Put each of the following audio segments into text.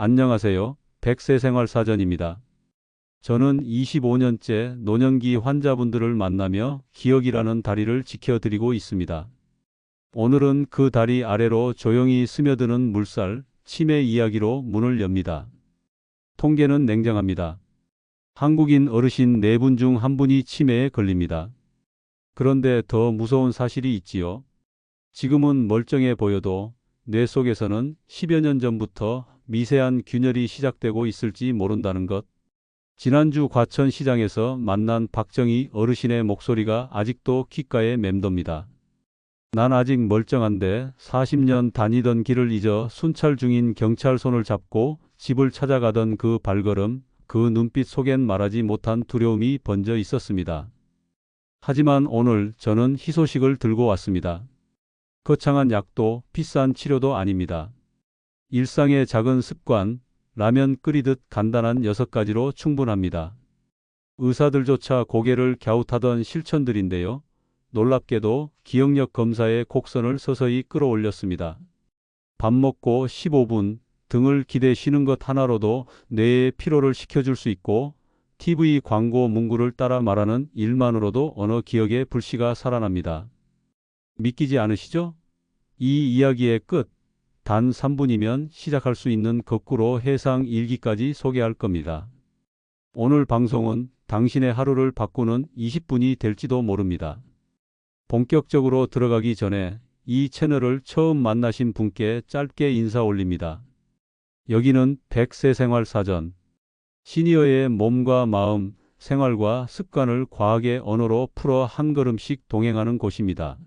안녕하세요. 백세생활사전입니다. 저는 25년째 노년기 환자분들을 만나며 기억이라는 다리를 지켜드리고 있습니다. 오늘은 그 다리 아래로 조용히 스며드는 물살, 치매 이야기로 문을 엽니다. 통계는 냉정합니다. 한국인 어르신 4분 중한 분이 치매에 걸립니다. 그런데 더 무서운 사실이 있지요. 지금은 멀쩡해 보여도 뇌 속에서는 10여 년 전부터 미세한 균열이 시작되고 있을지 모른다는 것. 지난주 과천시장에서 만난 박정희 어르신의 목소리가 아직도 귓가에 맴돕니다. 난 아직 멀쩡한데 40년 다니던 길을 잊어 순찰 중인 경찰 손을 잡고 집을 찾아가던 그 발걸음, 그 눈빛 속엔 말하지 못한 두려움이 번져 있었습니다. 하지만 오늘 저는 희소식을 들고 왔습니다. 거창한 약도 비싼 치료도 아닙니다. 일상의 작은 습관, 라면 끓이듯 간단한 여섯 가지로 충분합니다. 의사들조차 고개를 갸웃하던 실천들인데요. 놀랍게도 기억력 검사의 곡선을 서서히 끌어올렸습니다. 밥 먹고 15분 등을 기대 쉬는 것 하나로도 뇌의 피로를 식혀줄 수 있고 TV 광고 문구를 따라 말하는 일만으로도 언어 기억의 불씨가 살아납니다. 믿기지 않으시죠? 이 이야기의 끝, 단 3분이면 시작할 수 있는 거꾸로 해상 일기까지 소개할 겁니다. 오늘 방송은 당신의 하루를 바꾸는 20분이 될지도 모릅니다. 본격적으로 들어가기 전에 이 채널을 처음 만나신 분께 짧게 인사 올립니다. 여기는 백세 생활 사전, 시니어의 몸과 마음, 생활과 습관을 과학의 언어로 풀어 한 걸음씩 동행하는 곳입니다.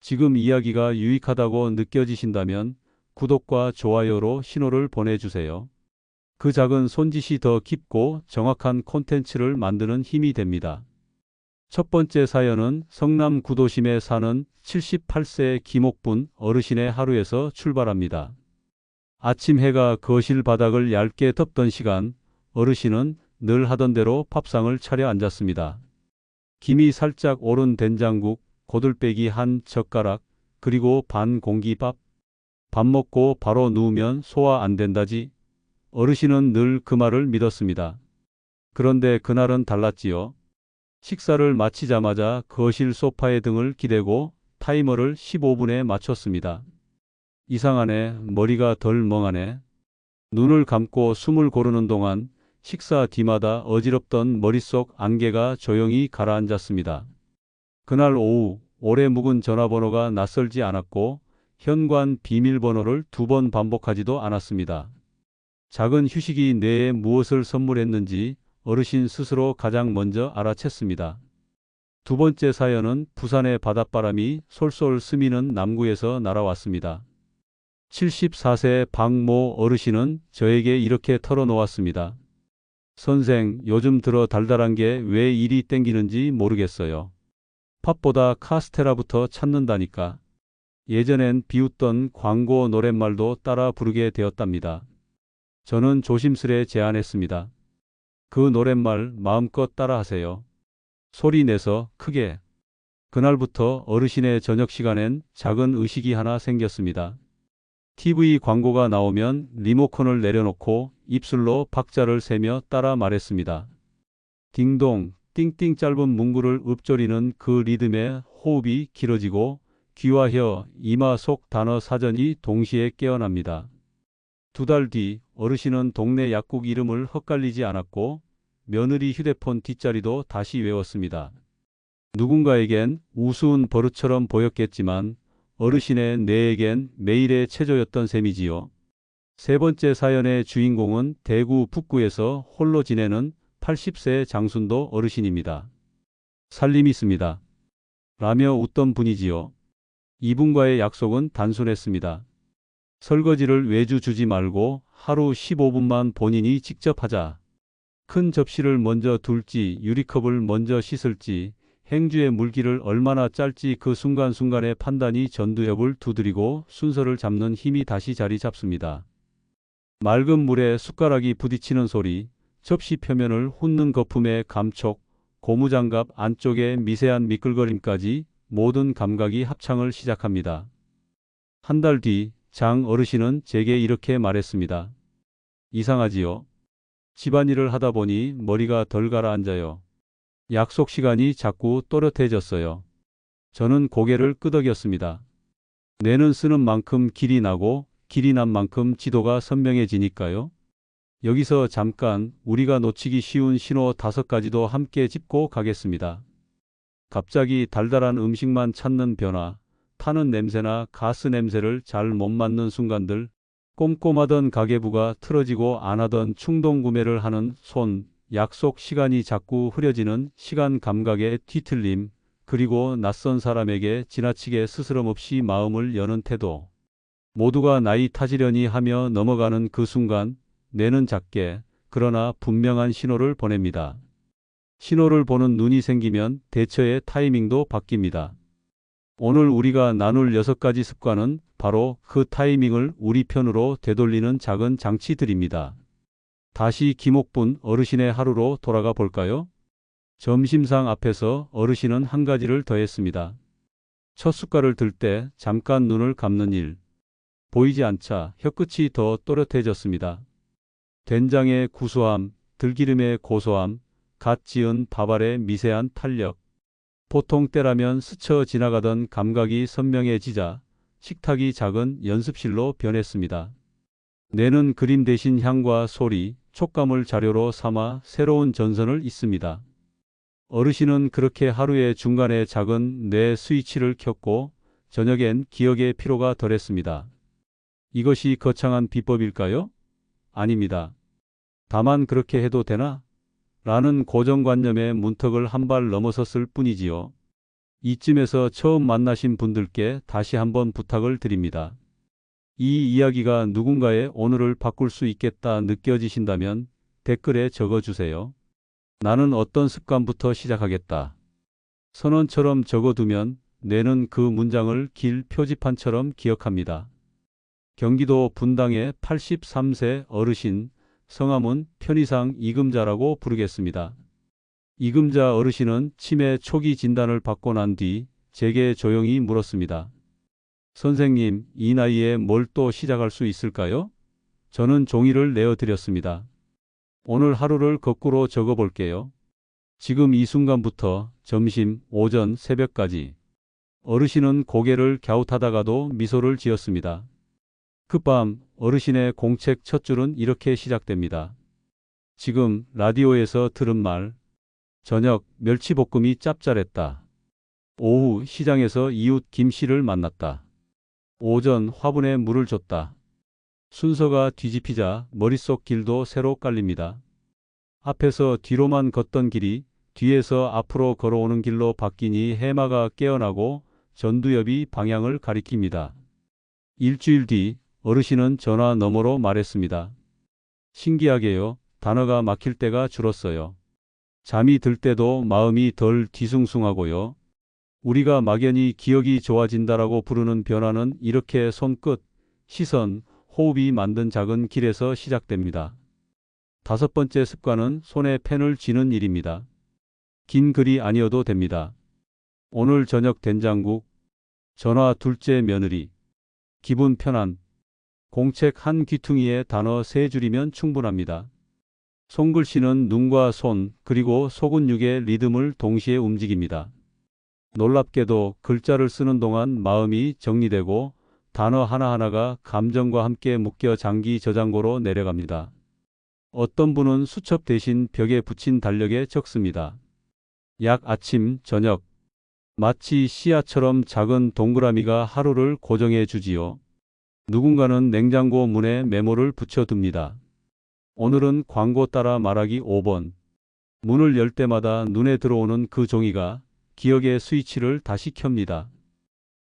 지금 이야기가 유익하다고 느껴지신다면 구독과 좋아요로 신호를 보내주세요. 그 작은 손짓이 더 깊고 정확한 콘텐츠를 만드는 힘이 됩니다. 첫 번째 사연은 성남 구도심에 사는 78세 김옥분 어르신의 하루에서 출발합니다. 아침 해가 거실 바닥을 얇게 덮던 시간, 어르신은 늘 하던 대로 밥상을 차려 앉았습니다. 김이 살짝 오른 된장국, 고들빼기 한 젓가락, 그리고 반 공기 밥. 밥 먹고 바로 누우면 소화 안 된다지. 어르신은 늘 그 말을 믿었습니다. 그런데 그날은 달랐지요. 식사를 마치자마자 거실 소파에 등을 기대고 타이머를 15분에 맞췄습니다. 이상하네, 머리가 덜 멍하네. 눈을 감고 숨을 고르는 동안 식사 뒤마다 어지럽던 머릿속 안개가 조용히 가라앉았습니다. 그날 오후 오래 묵은 전화번호가 낯설지 않았고 현관 비밀번호를 두 번 반복하지도 않았습니다. 작은 휴식이 뇌에 무엇을 선물했는지 어르신 스스로 가장 먼저 알아챘습니다. 두 번째 사연은 부산의 바닷바람이 솔솔 스미는 남구에서 날아왔습니다. 74세 박모 어르신은 저에게 이렇게 털어놓았습니다. 선생, 요즘 들어 달달한 게왜 이리 땡기는지 모르겠어요. 팝보다 카스테라부터 찾는다니까. 예전엔 비웃던 광고 노랫말도 따라 부르게 되었답니다. 저는 조심스레 제안했습니다. 그 노랫말 마음껏 따라하세요. 소리 내서 크게. 그날부터 어르신의 저녁 시간엔 작은 의식이 하나 생겼습니다. TV 광고가 나오면 리모컨을 내려놓고 입술로 박자를 세며 따라 말했습니다. 딩동, 띵띵 짧은 문구를 읊조리는 그 리듬에 호흡이 길어지고 귀와 혀, 이마 속 단어 사전이 동시에 깨어납니다. 두 달 뒤 어르신은 동네 약국 이름을 헛갈리지 않았고 며느리 휴대폰 뒷자리도 다시 외웠습니다. 누군가에겐 우스운 버릇처럼 보였겠지만 어르신의 뇌에겐 매일의 체조였던 셈이지요. 세 번째 사연의 주인공은 대구 북구에서 홀로 지내는 80세 장순도 어르신입니다. 살림 있습니다. 라며 웃던 분이지요. 이분과의 약속은 단순했습니다. 설거지를 외주 주지 말고 하루 15분만 본인이 직접 하자. 큰 접시를 먼저 둘지 유리컵을 먼저 씻을지 행주의 물기를 얼마나 짤지 그 순간순간의 판단이 전두엽을 두드리고 순서를 잡는 힘이 다시 자리 잡습니다. 맑은 물에 숟가락이 부딪히는 소리, 접시 표면을 훑는 거품의 감촉, 고무장갑 안쪽의 미세한 미끌거림까지 모든 감각이 합창을 시작합니다. 한 달 뒤 장 어르신은 제게 이렇게 말했습니다. 이상하지요? 집안일을 하다 보니 머리가 덜 가라앉아요. 약속 시간이 자꾸 또렷해졌어요. 저는 고개를 끄덕였습니다. 뇌는 쓰는 만큼 길이 나고 길이 난 만큼 지도가 선명해지니까요. 여기서 잠깐 우리가 놓치기 쉬운 신호 다섯 가지도 함께 짚고 가겠습니다. 갑자기 달달한 음식만 찾는 변화, 타는 냄새나 가스 냄새를 잘 못 맡는 순간들, 꼼꼼하던 가계부가 틀어지고 안 하던 충동 구매를 하는 손, 약속 시간이 자꾸 흐려지는 시간 감각의 뒤틀림, 그리고 낯선 사람에게 지나치게 스스럼 없이 마음을 여는 태도. 모두가 나이 타지려니 하며 넘어가는 그 순간, 뇌는 작게, 그러나 분명한 신호를 보냅니다. 신호를 보는 눈이 생기면 대처의 타이밍도 바뀝니다. 오늘 우리가 나눌 여섯 가지 습관은 바로 그 타이밍을 우리 편으로 되돌리는 작은 장치들입니다. 다시 김옥분 어르신의 하루로 돌아가 볼까요? 점심상 앞에서 어르신은 한 가지를 더했습니다. 첫 숟갈을 들 때 잠깐 눈을 감는 일. 보이지 않자 혀끝이 더 또렷해졌습니다. 된장의 구수함, 들기름의 고소함, 갓 지은 밥알의 미세한 탄력. 보통 때라면 스쳐 지나가던 감각이 선명해지자 식탁이 작은 연습실로 변했습니다. 뇌는 그림 대신 향과 소리, 촉감을 자료로 삼아 새로운 전선을 잇습니다. 어르신은 그렇게 하루의 중간에 작은 뇌 스위치를 켰고 저녁엔 기억의 피로가 덜했습니다. 이것이 거창한 비법일까요? 아닙니다. 다만 그렇게 해도 되나? 라는 고정관념의 문턱을 한 발 넘어섰을 뿐이지요. 이쯤에서 처음 만나신 분들께 다시 한번 부탁을 드립니다. 이 이야기가 누군가의 오늘을 바꿀 수 있겠다 느껴지신다면 댓글에 적어주세요. 나는 어떤 습관부터 시작하겠다. 선언처럼 적어두면 뇌는 그 문장을 길 표지판처럼 기억합니다. 경기도 분당의 83세 어르신 성함은 편의상 이금자라고 부르겠습니다. 이금자 어르신은 치매 초기 진단을 받고 난 뒤 제게 조용히 물었습니다. 선생님, 이 나이에 뭘 또 시작할 수 있을까요? 저는 종이를 내어드렸습니다. 오늘 하루를 거꾸로 적어 볼게요. 지금 이 순간부터 점심, 오전, 새벽까지. 어르신은 고개를 갸웃하다가도 미소를 지었습니다. 그 밤 어르신의 공책 첫 줄은 이렇게 시작됩니다. 지금 라디오에서 들은 말. 저녁 멸치볶음이 짭짤했다. 오후 시장에서 이웃 김 씨를 만났다. 오전 화분에 물을 줬다. 순서가 뒤집히자 머릿속 길도 새로 깔립니다. 앞에서 뒤로만 걷던 길이 뒤에서 앞으로 걸어오는 길로 바뀌니 해마가 깨어나고 전두엽이 방향을 가리킵니다. 일주일 뒤 어르신은 전화 너머로 말했습니다. 신기하게요. 단어가 막힐 때가 줄었어요. 잠이 들 때도 마음이 덜 뒤숭숭하고요. 우리가 막연히 기억이 좋아진다라고 부르는 변화는 이렇게 손끝, 시선, 호흡이 만든 작은 길에서 시작됩니다. 다섯 번째 습관은 손에 펜을 쥐는 일입니다. 긴 글이 아니어도 됩니다. 오늘 저녁 된장국, 전화 둘째 며느리, 기분 편안, 공책 한 귀퉁이에 단어 세 줄이면 충분합니다. 손글씨는 눈과 손, 그리고 속은육의 리듬을 동시에 움직입니다. 놀랍게도 글자를 쓰는 동안 마음이 정리되고 단어 하나하나가 감정과 함께 묶여 장기 저장고로 내려갑니다. 어떤 분은 수첩 대신 벽에 붙인 달력에 적습니다. 약 아침, 저녁. 마치 씨앗처럼 작은 동그라미가 하루를 고정해 주지요. 누군가는 냉장고 문에 메모를 붙여둡니다. 오늘은 광고 따라 말하기 5번. 문을 열 때마다 눈에 들어오는 그 종이가 기억의 스위치를 다시 켭니다.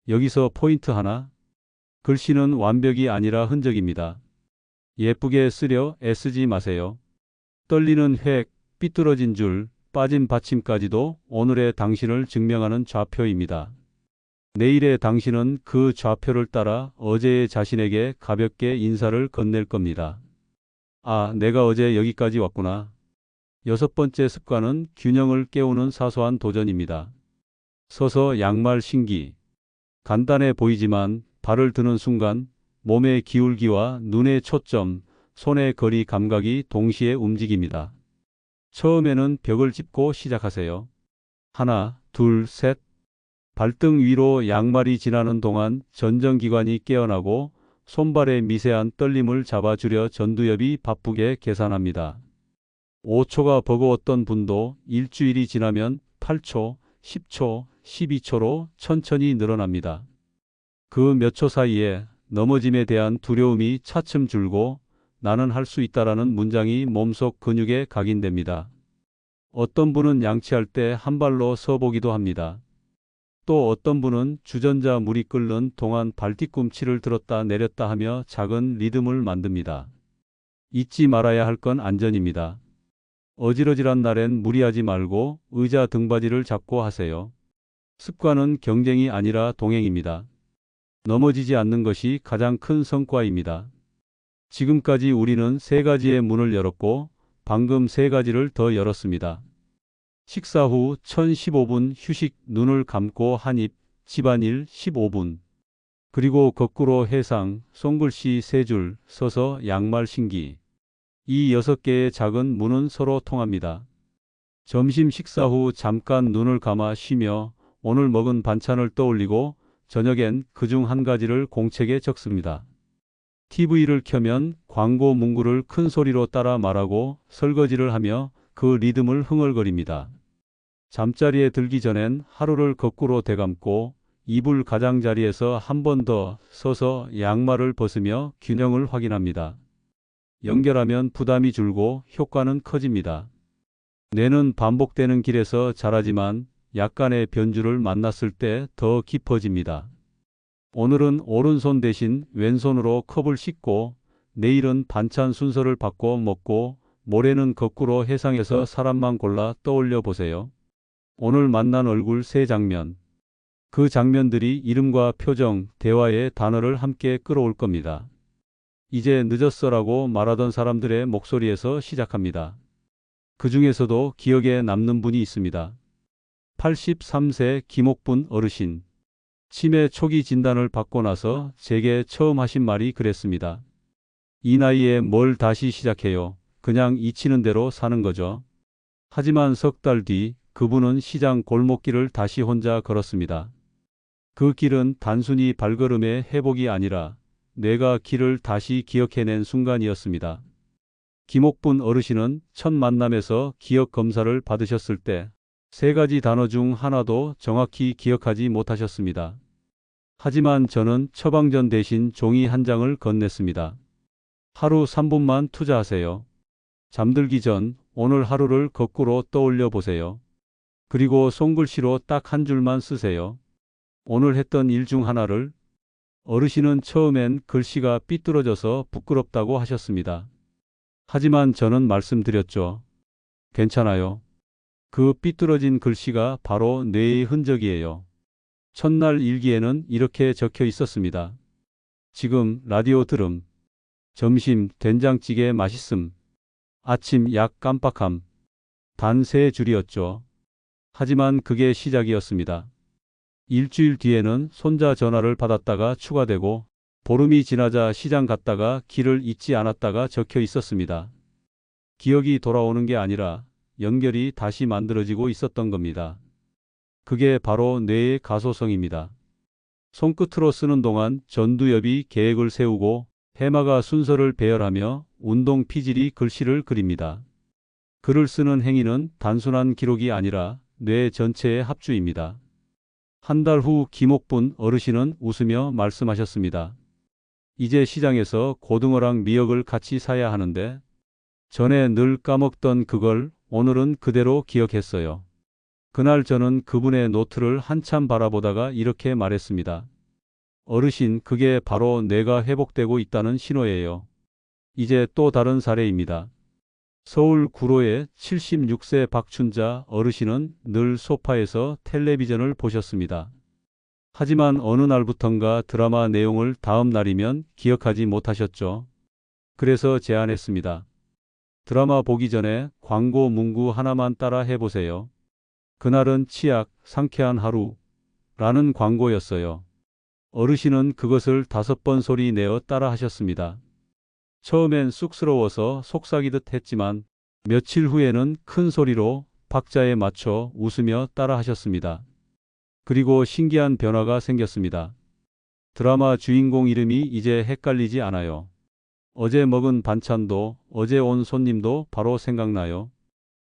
여기서 포인트 하나. 글씨는 완벽이 아니라 흔적입니다. 예쁘게 쓰려 애쓰지 마세요. 떨리는 획, 삐뚤어진 줄, 빠진 받침까지도 오늘의 당신을 증명하는 좌표입니다. 내일의 당신은 그 좌표를 따라 어제의 자신에게 가볍게 인사를 건넬 겁니다. 아, 내가 어제 여기까지 왔구나. 여섯 번째 습관은 균형을 깨우는 사소한 도전입니다. 서서 양말 신기. 간단해 보이지만 발을 드는 순간 몸의 기울기와 눈의 초점, 손의 거리 감각이 동시에 움직입니다. 처음에는 벽을 짚고 시작하세요. 하나, 둘, 셋. 발등 위로 양말이 지나는 동안 전정기관이 깨어나고 손발의 미세한 떨림을 잡아주려 전두엽이 바쁘게 계산합니다. 5초가 버거웠던 분도 일주일이 지나면 8초, 10초, 12초로 천천히 늘어납니다. 그 몇 초 사이에 넘어짐에 대한 두려움이 차츰 줄고 나는 할 수 있다라는 문장이 몸속 근육에 각인됩니다. 어떤 분은 양치할 때 한 발로 서보기도 합니다. 또 어떤 분은 주전자 물이 끓는 동안 발뒤꿈치를 들었다 내렸다 하며 작은 리듬을 만듭니다. 잊지 말아야 할 건 안전입니다. 어지러질한 날엔 무리하지 말고 의자 등받이를 잡고 하세요. 습관은 경쟁이 아니라 동행입니다. 넘어지지 않는 것이 가장 큰 성과입니다. 지금까지 우리는 세 가지의 문을 열었고 방금 세 가지를 더 열었습니다. 식사 후 1015분 휴식 눈을 감고 한입 집안일 15분 그리고 거꾸로 해상 손글씨 세줄 서서 양말 신기 이 여섯 개의 작은 문은 서로 통합니다. 점심 식사 후 잠깐 눈을 감아 쉬며 오늘 먹은 반찬을 떠올리고 저녁엔 그중 한 가지를 공책에 적습니다. TV를 켜면 광고 문구를 큰 소리로 따라 말하고 설거지를 하며 그 리듬을 흥얼거립니다. 잠자리에 들기 전엔 하루를 거꾸로 되감고 이불 가장자리에서 한 번 더 서서 양말을 벗으며 균형을 확인합니다. 연결하면 부담이 줄고 효과는 커집니다. 뇌는 반복되는 길에서 자라지만 약간의 변주를 만났을 때 더 깊어집니다. 오늘은 오른손 대신 왼손으로 컵을 씻고 내일은 반찬 순서를 바꿔 먹고 모레는 거꾸로 해상에서 사람만 골라 떠올려 보세요. 오늘 만난 얼굴 세 장면. 그 장면들이 이름과 표정, 대화의 단어를 함께 끌어올 겁니다. 이제 늦었어라고 말하던 사람들의 목소리에서 시작합니다. 그 중에서도 기억에 남는 분이 있습니다. 83세 김옥분 어르신. 치매 초기 진단을 받고 나서 제게 처음 하신 말이 그랬습니다. 이 나이에 뭘 다시 시작해요. 그냥 잊히는 대로 사는 거죠. 하지만 석 달 뒤 그분은 시장 골목길을 다시 혼자 걸었습니다. 그 길은 단순히 발걸음의 회복이 아니라 뇌가 길을 다시 기억해낸 순간이었습니다. 김옥분 어르신은 첫 만남에서 기억 검사를 받으셨을 때 세 가지 단어 중 하나도 정확히 기억하지 못하셨습니다. 하지만 저는 처방전 대신 종이 한 장을 건넸습니다. 하루 3분만 투자하세요. 잠들기 전 오늘 하루를 거꾸로 떠올려 보세요. 그리고 손글씨로 딱 한 줄만 쓰세요. 오늘 했던 일 중 하나를 어르신은 처음엔 글씨가 삐뚤어져서 부끄럽다고 하셨습니다. 하지만 저는 말씀드렸죠. 괜찮아요. 그 삐뚤어진 글씨가 바로 뇌의 흔적이에요. 첫날 일기에는 이렇게 적혀 있었습니다. 지금 라디오 들음. 점심 된장찌개 맛있음. 아침 약 깜빡함. 단 세 줄이었죠. 하지만 그게 시작이었습니다. 일주일 뒤에는 손자 전화를 받았다가 추가되고 보름이 지나자 시장 갔다가 길을 잊지 않았다가 적혀 있었습니다. 기억이 돌아오는 게 아니라 연결이 다시 만들어지고 있었던 겁니다. 그게 바로 뇌의 가소성입니다. 손끝으로 쓰는 동안 전두엽이 계획을 세우고 해마가 순서를 배열하며 운동 피질이 글씨를 그립니다. 글을 쓰는 행위는 단순한 기록이 아니라 뇌 전체의 합주입니다. 한 달 후 김옥분 어르신은 웃으며 말씀하셨습니다. 이제 시장에서 고등어랑 미역을 같이 사야 하는데 전에 늘 까먹던 그걸 오늘은 그대로 기억했어요. 그날 저는 그분의 노트를 한참 바라보다가 이렇게 말했습니다. 어르신, 그게 바로 뇌가 회복되고 있다는 신호예요. 이제 또 다른 사례입니다. 서울 구로의 76세 박춘자 어르신은 늘 소파에서 텔레비전을 보셨습니다. 하지만 어느 날부턴가 드라마 내용을 다음 날이면 기억하지 못하셨죠. 그래서 제안했습니다. 드라마 보기 전에 광고 문구 하나만 따라 해보세요. 그날은 치약, 상쾌한 하루 라는 광고였어요. 어르신은 그것을 다섯 번 소리 내어 따라 하셨습니다. 처음엔 쑥스러워서 속삭이듯 했지만 며칠 후에는 큰 소리로 박자에 맞춰 웃으며 따라 하셨습니다. 그리고 신기한 변화가 생겼습니다. 드라마 주인공 이름이 이제 헷갈리지 않아요. 어제 먹은 반찬도 어제 온 손님도 바로 생각나요.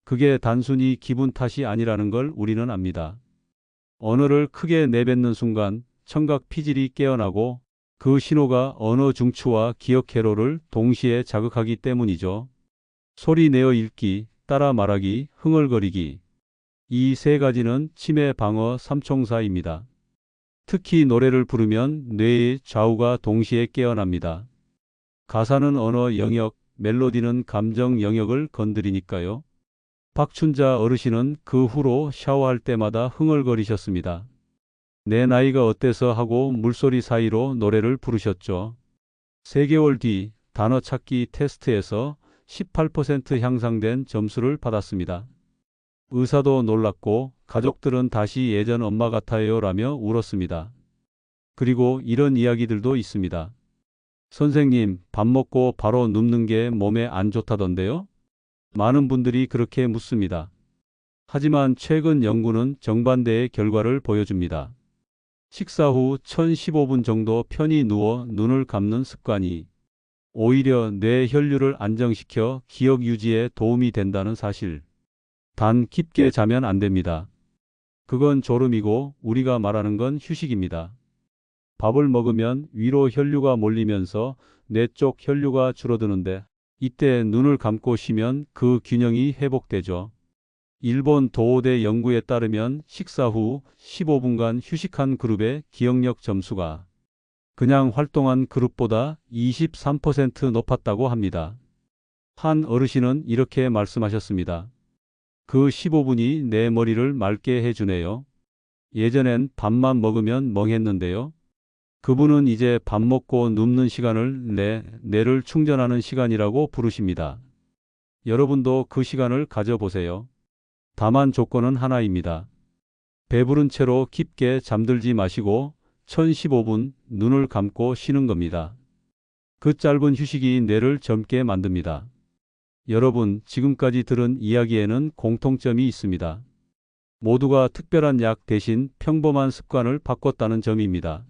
그게 단순히 기분 탓이 아니라는 걸 우리는 압니다. 언어를 크게 내뱉는 순간 청각 피질이 깨어나고 그 신호가 언어 중추와 기억 회로를 동시에 자극하기 때문이죠. 소리 내어 읽기, 따라 말하기, 흥얼거리기. 이 세 가지는 치매 방어 삼총사입니다. 특히 노래를 부르면 뇌의 좌우가 동시에 깨어납니다. 가사는 언어 영역, 멜로디는 감정 영역을 건드리니까요. 박춘자 어르신은 그 후로 샤워할 때마다 흥얼거리셨습니다. 내 나이가 어때서 하고 물소리 사이로 노래를 부르셨죠. 3개월 뒤 단어 찾기 테스트에서 18% 향상된 점수를 받았습니다. 의사도 놀랐고 가족들은 다시 예전 엄마 같아요 라며 울었습니다. 그리고 이런 이야기들도 있습니다. 선생님, 밥 먹고 바로 눕는 게 몸에 안 좋다던데요? 많은 분들이 그렇게 묻습니다. 하지만 최근 연구는 정반대의 결과를 보여줍니다. 식사 후 1015분 정도 편히 누워 눈을 감는 습관이 오히려 뇌 혈류를 안정시켜 기억 유지에 도움이 된다는 사실. 단 깊게 자면 안 됩니다. 그건 졸음이고 우리가 말하는 건 휴식입니다. 밥을 먹으면 위로 혈류가 몰리면서 뇌 쪽 혈류가 줄어드는데 이때 눈을 감고 쉬면 그 균형이 회복되죠. 일본 도호대 연구에 따르면 식사 후 15분간 휴식한 그룹의 기억력 점수가 그냥 활동한 그룹보다 23% 높았다고 합니다. 한 어르신은 이렇게 말씀하셨습니다. 그 15분이 내 머리를 맑게 해주네요. 예전엔 밥만 먹으면 멍했는데요. 그분은 이제 밥 먹고 눕는 시간을 내 뇌를 충전하는 시간이라고 부르십니다. 여러분도 그 시간을 가져보세요. 다만 조건은 하나입니다. 배부른 채로 깊게 잠들지 마시고 1015분 눈을 감고 쉬는 겁니다. 그 짧은 휴식이 뇌를 젊게 만듭니다. 여러분, 지금까지 들은 이야기에는 공통점이 있습니다. 모두가 특별한 약 대신 평범한 습관을 바꿨다는 점입니다.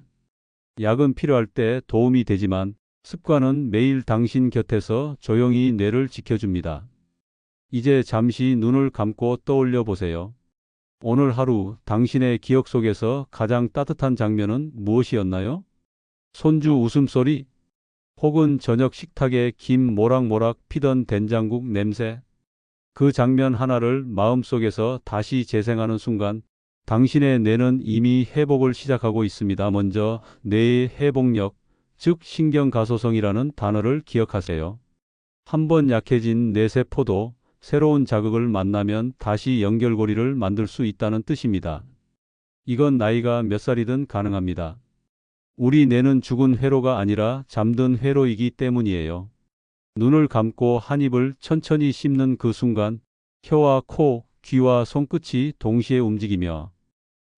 약은 필요할 때 도움이 되지만 습관은 매일 당신 곁에서 조용히 뇌를 지켜줍니다. 이제 잠시 눈을 감고 떠올려 보세요. 오늘 하루 당신의 기억 속에서 가장 따뜻한 장면은 무엇이었나요? 손주 웃음소리? 혹은 저녁 식탁에 김 모락모락 피던 된장국 냄새? 그 장면 하나를 마음속에서 다시 재생하는 순간 당신의 뇌는 이미 회복을 시작하고 있습니다. 먼저 뇌의 회복력, 즉 신경가소성이라는 단어를 기억하세요. 한번 약해진 뇌세포도 새로운 자극을 만나면 다시 연결고리를 만들 수 있다는 뜻입니다. 이건 나이가 몇 살이든 가능합니다. 우리 뇌는 죽은 회로가 아니라 잠든 회로이기 때문이에요. 눈을 감고 한 입을 천천히 씹는 그 순간 혀와 코, 귀와 손끝이 동시에 움직이며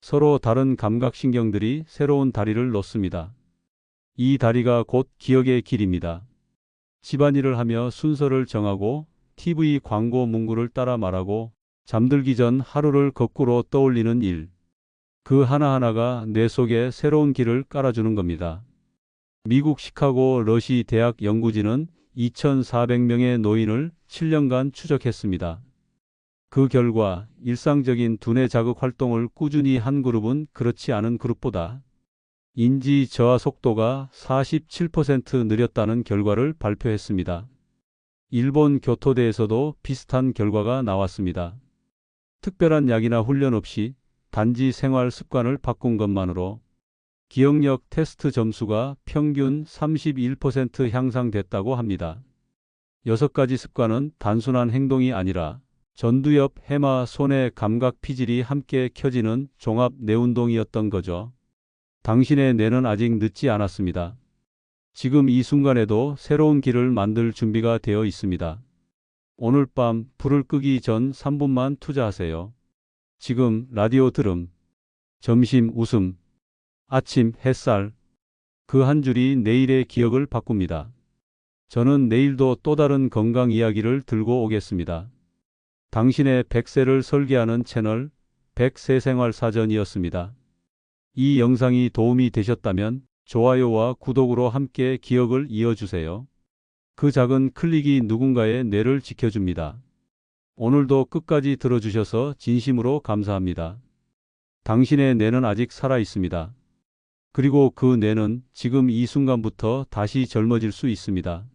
서로 다른 감각신경들이 새로운 다리를 놓습니다. 이 다리가 곧 기억의 길입니다. 집안일을 하며 순서를 정하고 TV 광고 문구를 따라 말하고 잠들기 전 하루를 거꾸로 떠올리는 일. 그 하나하나가 뇌 속에 새로운 길을 깔아주는 겁니다. 미국 시카고 러시 대학 연구진은 2,400명의 노인을 7년간 추적했습니다. 그 결과 일상적인 두뇌 자극 활동을 꾸준히 한 그룹은 그렇지 않은 그룹보다 인지 저하 속도가 47% 느렸다는 결과를 발표했습니다. 일본 교토대에서도 비슷한 결과가 나왔습니다. 특별한 약이나 훈련 없이 단지 생활 습관을 바꾼 것만으로 기억력 테스트 점수가 평균 31% 향상됐다고 합니다. 여섯 가지 습관은 단순한 행동이 아니라 전두엽, 해마, 손의 감각 피질이 함께 켜지는 종합 뇌운동이었던 거죠. 당신의 뇌는 아직 늦지 않았습니다. 지금 이 순간에도 새로운 길을 만들 준비가 되어 있습니다. 오늘 밤 불을 끄기 전 3분만 투자하세요. 지금 라디오 들음, 점심 웃음, 아침 햇살, 그 한 줄이 내일의 기억을 바꿉니다. 저는 내일도 또 다른 건강 이야기를 들고 오겠습니다. 당신의 100세를 설계하는 채널 100세 생활 사전이었습니다. 이 영상이 도움이 되셨다면 좋아요와 구독으로 함께 기억을 이어주세요. 그 작은 클릭이 누군가의 뇌를 지켜줍니다. 오늘도 끝까지 들어주셔서 진심으로 감사합니다. 당신의 뇌는 아직 살아 있습니다. 그리고 그 뇌는 지금 이 순간부터 다시 젊어질 수 있습니다.